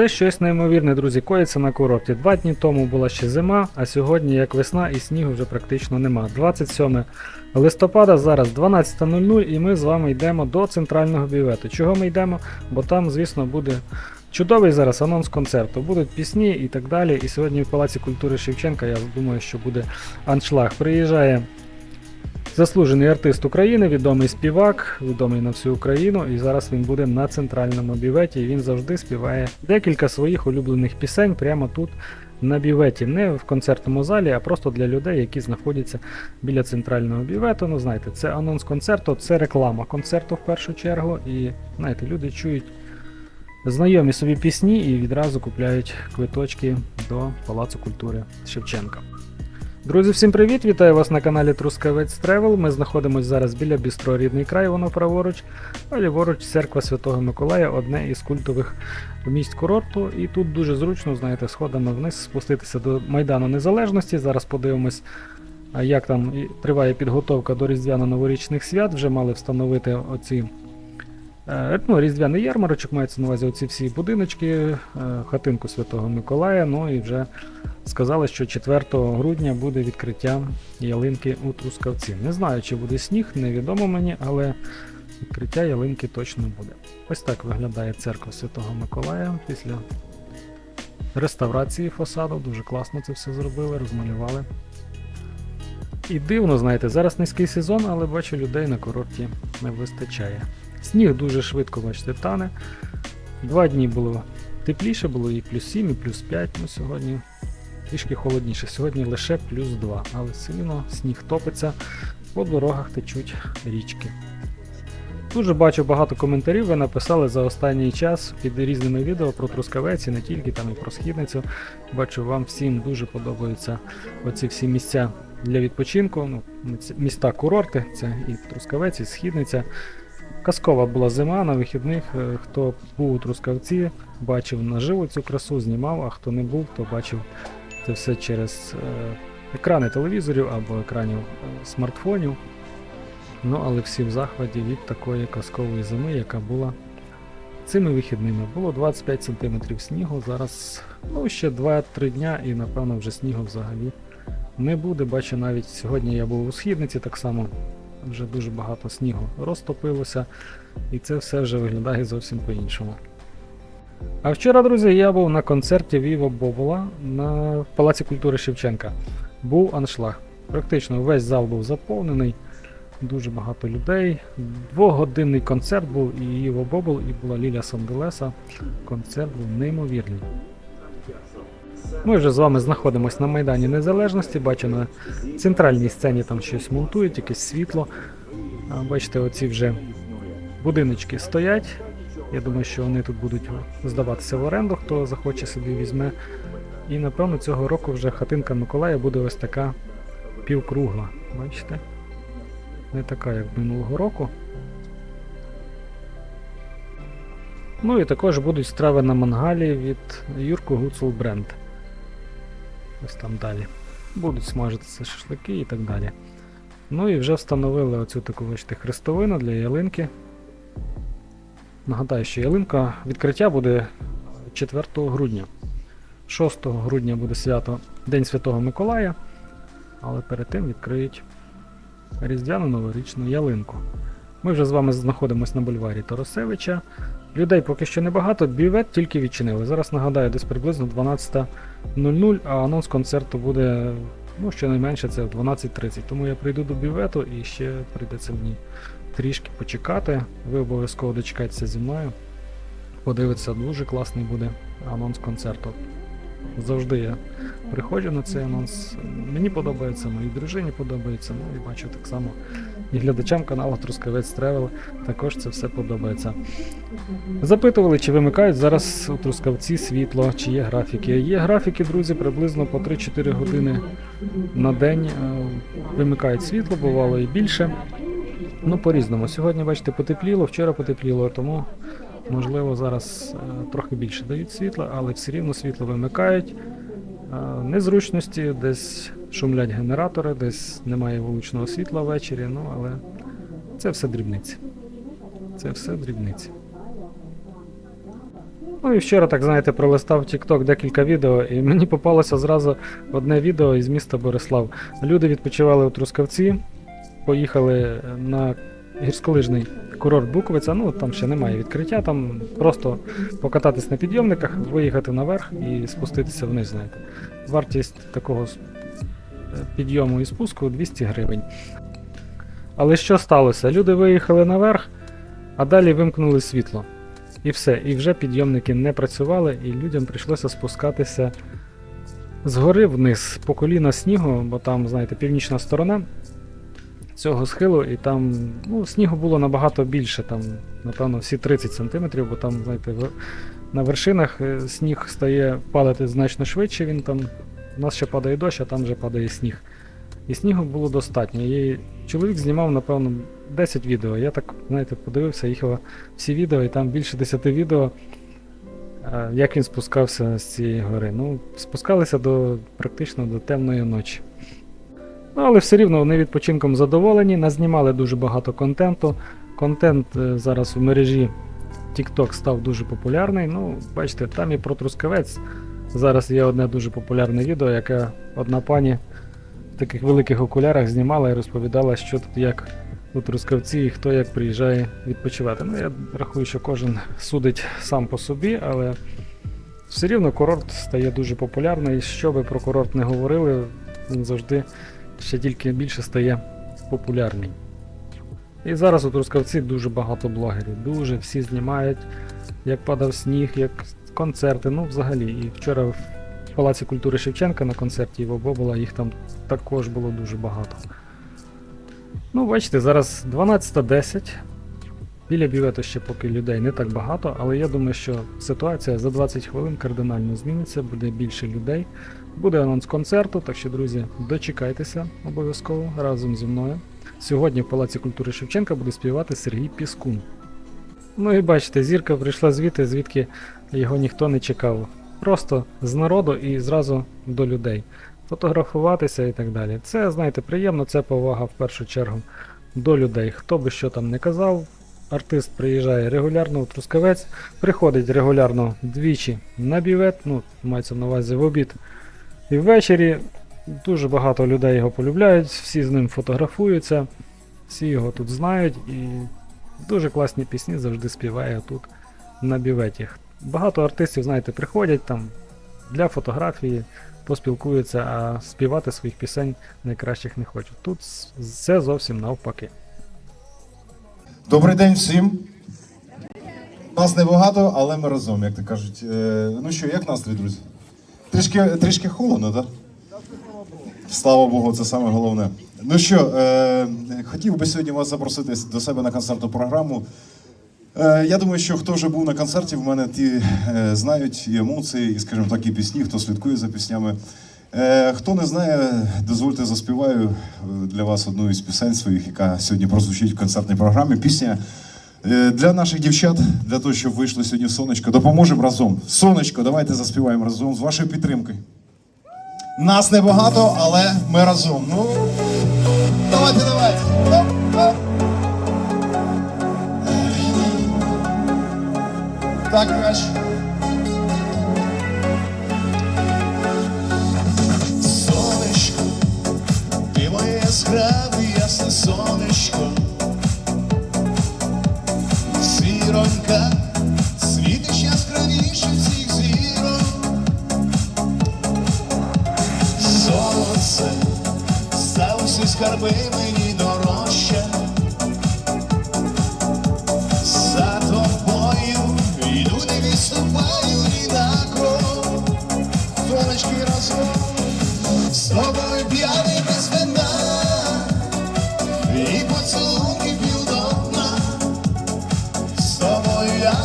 Це щось неймовірне, друзі, коїться на курорті. Два дні тому була ще зима, а сьогодні як весна і снігу вже практично нема. 27 листопада, зараз 12.00 і ми з вами йдемо до центрального бювету. Чого ми йдемо? Бо там, звісно, буде чудовий зараз анонс концерту. Будуть пісні і так далі. І сьогодні в Палаці культури Шевченка, я думаю, що буде аншлаг. Приїжджає Заслужений артист України, відомий співак, відомий на всю Україну, і зараз він буде на центральному бюветі. І він завжди співає декілька своїх улюблених пісень прямо тут на бюветі, не в концертному залі, а просто для людей, які знаходяться біля центрального бювету. Ну, знаєте, це анонс концерту, це реклама концерту в першу чергу. І знаєте, люди чують знайомі собі пісні і відразу купляють квиточки до Палацу культури Шевченка. Друзі, всім привіт! Вітаю вас на каналі Трускавець Тревел. Ми знаходимося зараз біля бістро Рідний край, воно праворуч, а ліворуч церква Святого Миколая, одне із культових місць курорту. І тут дуже зручно, знаєте, сходами вниз спуститися до Майдану Незалежності. Зараз подивимось, як там триває підготовка до Різдвяно-новорічних свят. Вже мали встановити оці. Е, Ну, різдвяний ярмарочок мається на увазі оці всі будиночки, е, хатинку Святого Миколая. Ну і вже сказали, що 4 грудня буде відкриття ялинки у Трускавці. Не знаю, чи буде сніг, невідомо мені, але відкриття ялинки точно буде. Ось так виглядає церква Святого Миколая після реставрації фасаду. Дуже класно це все зробили, розмалювали. І дивно, знаєте, зараз низький сезон, але бачу, людей на курорті не вистачає. Сніг дуже швидко, бачите, тане. Два дні було тепліше, було і плюс 7, і плюс 5. Ну, сьогодні трішки холодніше. Сьогодні лише плюс 2, але рівно сніг топиться, по дорогах течуть річки. Дуже бачу багато коментарів. Ви написали за останній час під різними відео про Трускавець і не тільки там і про східницю. Бачу, вам всім дуже подобаються оці всі місця для відпочинку. Ну, міста курорти, це і Трускавець, і Східниця. Казкова була зима на вихідних. е, Хто був у Трускавці, бачив наживо цю красу, знімав, а хто не був, то бачив це все через е, екрани телевізорів або екранів е, смартфонів. Ну, але всі в захваті від такої казкової зими, яка була цими вихідними. Було 25 см снігу, зараз ну, ще 2-3 дня і напевно вже снігу взагалі не буде. Бачу, навіть сьогодні я був у східниці, так само вже дуже багато снігу розтопилося, і це все вже виглядає зовсім по-іншому. А вчора, друзі, я був на концерті Віво Бобола на Палаці культури Шевченка. Був аншлаг. Практично весь зал був заповнений, дуже багато людей. Двогодинний концерт був і Іво Бобол, і була Ліля Санделеса. Концерт був неймовірний. Ми вже з вами знаходимося на Майдані Незалежності. Бачу на центральній сцені там щось монтують, якесь світло. Бачите, оці вже будиночки стоять. Я думаю, що вони тут будуть здаватися в оренду, хто захоче собі візьме. І напевно цього року вже хатинка Миколая буде ось така півкругла. Бачите? Не така, як минулого року. Ну і також будуть страви на мангалі від Юрко Гуцул Бренд. Ось там далі. Будуть смажитися шашлики і так далі. Ну і вже встановили оцю таку бачите, хрестовину для ялинки. Нагадаю, що ялинка відкриття буде 4 грудня. 6 грудня буде свято День Святого Миколая, але перед тим відкриють різдвяну новорічну ялинку. Ми вже з вами знаходимося на бульварі Тарасевича. Людей поки що небагато, бювет тільки відчинили. Зараз нагадаю, десь приблизно 12.00, а анонс концерту буде ну, щонайменше це в 12.30. Тому я прийду до бювету і ще прийдеться мені трішки почекати. Ви обов'язково дочекайтеся зі мною. Подивитися, дуже класний буде анонс концерту. Завжди я приходжу на цей анонс. Мені подобається, моїй дружині подобається. Ну і бачу так само і глядачам каналу Трускавець Тревел також це все подобається. Запитували, чи вимикають зараз у Трускавці світло, чи є графіки. Є графіки, друзі, приблизно по 3-4 години на день е, вимикають світло, бувало і більше. Ну, по-різному. Сьогодні, бачите, потепліло, вчора потепліло, тому можливо зараз е, трохи більше дають світла, але все рівно світло вимикають. Е, Незручності, десь шумлять генератори, десь немає вуличного світла ввечері, ну але це все дрібниці. Це все дрібниці. Ну і вчора, так знаєте, пролистав TikTok декілька відео, і мені попалося зразу одне відео із міста Борислав. Люди відпочивали у Трускавці, поїхали на гірськолижний курорт Буковиця. Ну там ще немає відкриття, там просто покататись на підйомниках, виїхати наверх і спуститися вниз. Знаєте. Вартість такого підйому і спуску 200 гривень. Але що сталося? Люди виїхали наверх, а далі вимкнули світло. І все, і вже підйомники не працювали, і людям прийшлося спускатися згори вниз по коліна снігу, бо там, знаєте, північна сторона цього схилу, і там ну, снігу було набагато більше, там, напевно, всі 30 см, бо там, знаєте, на вершинах е, сніг стає падати значно швидше. Він там. У нас ще падає дощ, а там вже падає сніг. І снігу було достатньо. І чоловік знімав, напевно, 10 відео. Я так, знаєте, подивився, їхав всі відео, і там більше 10 відео, е, як він спускався з цієї гори. Ну, спускалися до практично до темної ночі. Але все рівно вони відпочинком задоволені, назнімали дуже багато контенту. Контент е, зараз у мережі TikTok став дуже популярний. Ну, бачите, там і про трускавець. Зараз є одне дуже популярне відео, яке одна пані в таких великих окулярах знімала і розповідала, що тут як у Трускавці і хто як приїжджає відпочивати. Ну, я рахую, що кожен судить сам по собі, але все рівно курорт стає дуже популярний. Що би про курорт не говорили, він завжди ще тільки більше стає популярний. І зараз у Трускавці дуже багато блогерів. Дуже всі знімають, як падав сніг, як концерти. Ну, взагалі. І вчора в Палаці культури Шевченка на концерті Іво Бобола їх там також було дуже багато. Ну, бачите, зараз 12.10. Біля бювету ще поки людей не так багато, але я думаю, що ситуація за 20 хвилин кардинально зміниться, буде більше людей. Буде анонс концерту, так що, друзі, дочекайтеся обов'язково разом зі мною. Сьогодні в Палаці культури Шевченка буде співати Сергій Піскун. Ну і бачите, зірка прийшла звідти, звідки його ніхто не чекав. Просто з народу і зразу до людей. Фотографуватися і так далі. Це, знаєте, приємно, це повага в першу чергу до людей. Хто би що там не казав, артист приїжджає регулярно у Трускавець, приходить регулярно двічі на бівет, ну, мається на увазі в обід. І ввечері дуже багато людей його полюбляють, всі з ним фотографуються, всі його тут знають і дуже класні пісні завжди співає тут на біветі. Багато артистів, знаєте, приходять там для фотографії, поспілкуються, а співати своїх пісень найкращих не хочуть. Тут все зовсім навпаки. Добрий день всім. Нас небагато, але ми разом, як то кажуть. Е, ну що, як настрій, друзі? Трішки, трішки холодно, так? Слава Богу, це саме головне. Ну що, е, хотів би сьогодні вас запросити до себе на концертну програму. Е, я думаю, що хто вже був на концерті, в мене ті е, знають і емоції, і, скажімо так, і пісні, хто слідкує за піснями. Е, хто не знає, дозвольте заспіваю е, для вас одну із пісень своїх, яка сьогодні прозвучить в концертній програмі. Пісня для наших дівчат, для того, щоб вийшло сьогодні сонечко. Допоможемо разом. Сонечко, давайте заспіваємо разом з вашою підтримкою. Нас небагато, але ми разом. Ну, давайте, давайте. Так краще. Сонечко, ти моє яскраве ясне сонечко, зіронька, світиш яскравіше всіх зірок. Сонце, став всі скарби мені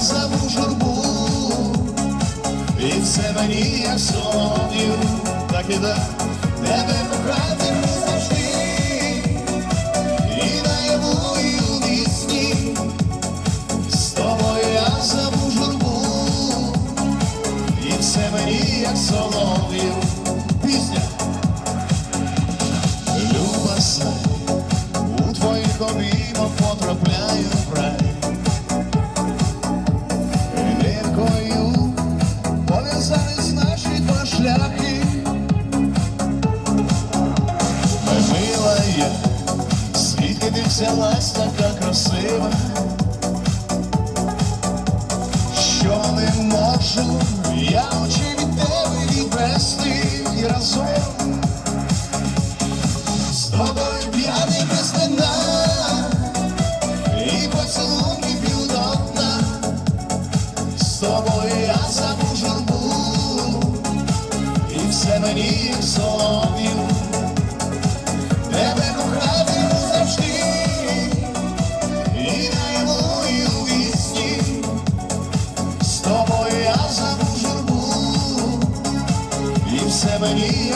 забув журбу. І це мені як сонів, Так і так тебе кохати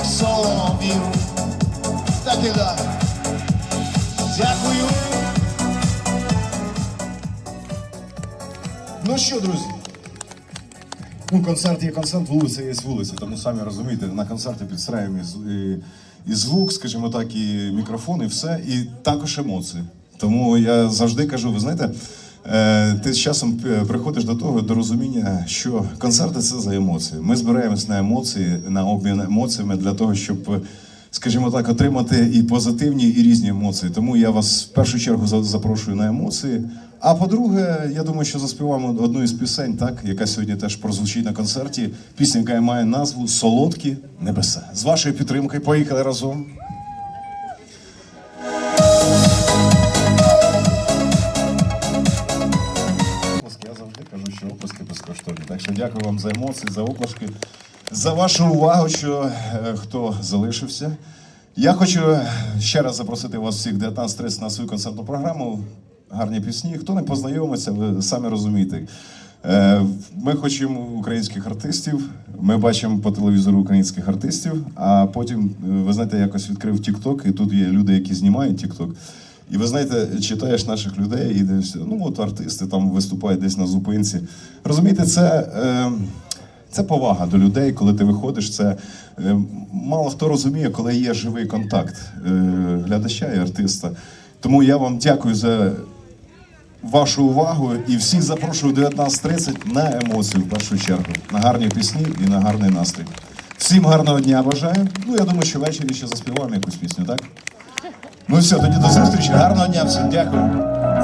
як солов'ю. Так і далі. Дякую. Ну що, друзі? Ну, концерт є концерт, вулиця є вулиця, тому самі розумієте, на концерті підстраюємо і, і, і звук, скажімо так, і мікрофон, і все, і також емоції. Тому я завжди кажу, ви знаєте, ти з часом е, приходиш до того, до розуміння, що концерти це за емоції. Ми збираємось на емоції, на обмін емоціями для того, щоб, е, скажімо так, отримати і позитивні, і різні емоції. Тому я вас в першу чергу за- запрошую на емоції. А по-друге, я думаю, що заспіваємо одну із пісень, так, яка сьогодні теж прозвучить на концерті. Пісня, яка має назву Солодкі небеса. З вашою підтримкою поїхали разом. Кажу, що оплески безкоштовні. Так що дякую вам за емоції, за оплески, за вашу увагу, що е, хто залишився. Я хочу ще раз запросити вас всіх 19.30 на свою концертну програму. Гарні пісні. Хто не познайомиться, ви самі розумієте. Е, Ми хочемо українських артистів. Ми бачимо по телевізору українських артистів. А потім, е, ви знаєте, якось відкрив TikTok, і тут є люди, які знімають TikTok. І ви знаєте, читаєш наших людей і дивишся, ну от артисти там виступають десь на зупинці. Розумієте, це, е, це повага до людей, коли ти виходиш. Це е, мало хто розуміє, коли є живий контакт е, глядача і артиста. Тому я вам дякую за вашу увагу і всіх запрошую 19.30 на емоції в першу чергу, на гарні пісні і на гарний настрій. Всім гарного дня бажаю. Ну я думаю, що ввечері ще заспіваємо якусь пісню, так? Ну все, тоді до зустрічі. Гарного дня всім дякую.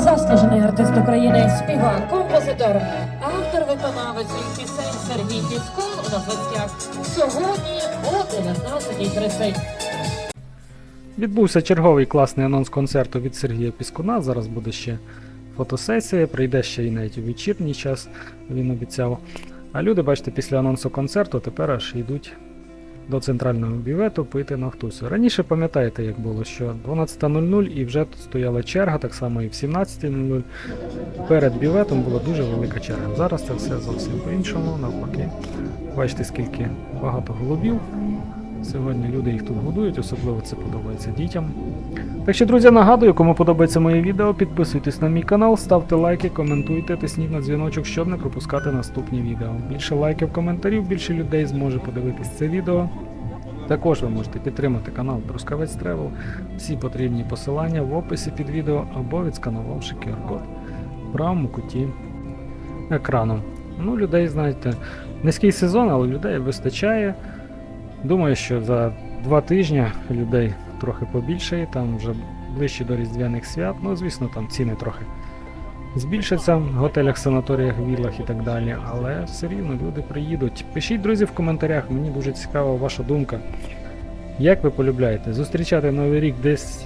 Заслужений артист України, співак, композитор, автор виконавець своїх пісень Сергій Пісков у нас гостях сьогодні о 19.30. Відбувся черговий класний анонс концерту від Сергія Піскуна. Зараз буде ще фотосесія, прийде ще й навіть у вечірній час, він обіцяв. А люди, бачите, після анонсу концерту тепер аж йдуть до центрального бювету пити Нахтусю. Раніше пам'ятаєте, як було, що 12.00 і вже тут стояла черга, так само і в 17.00. Перед бюветом була дуже велика черга. Зараз це все зовсім по-іншому, навпаки. Бачите, скільки багато голубів. Сьогодні люди їх тут годують, особливо це подобається дітям. Так що, друзі, нагадую, кому подобається моє відео, підписуйтесь на мій канал, ставте лайки, коментуйте, тисніть на дзвіночок, щоб не пропускати наступні відео. Більше лайків, коментарів, більше людей зможе подивитись це відео. Також ви можете підтримати канал Трускавець Тревел. Всі потрібні посилання в описі під відео або відсканувавши QR-код в правому куті екрану. Ну, людей, знаєте, низький сезон, але людей вистачає. Думаю, що за два тижні людей трохи побільшає, там вже ближче до Різдвяних свят. Ну, звісно, там ціни трохи збільшаться в готелях, санаторіях, віллах і так далі. Але все рівно люди приїдуть. Пишіть, друзі, в коментарях, мені дуже цікава ваша думка. Як ви полюбляєте? Зустрічати Новий рік десь,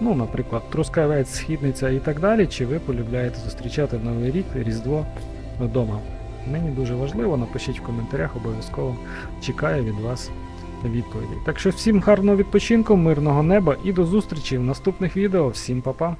ну, наприклад, Трускавець, Східниця і так далі, чи ви полюбляєте зустрічати Новий рік, Різдво вдома? Мені дуже важливо, напишіть в коментарях, обов'язково чекаю від вас відповіді. Так що всім гарного відпочинку, мирного неба і до зустрічі в наступних відео. Всім па-па!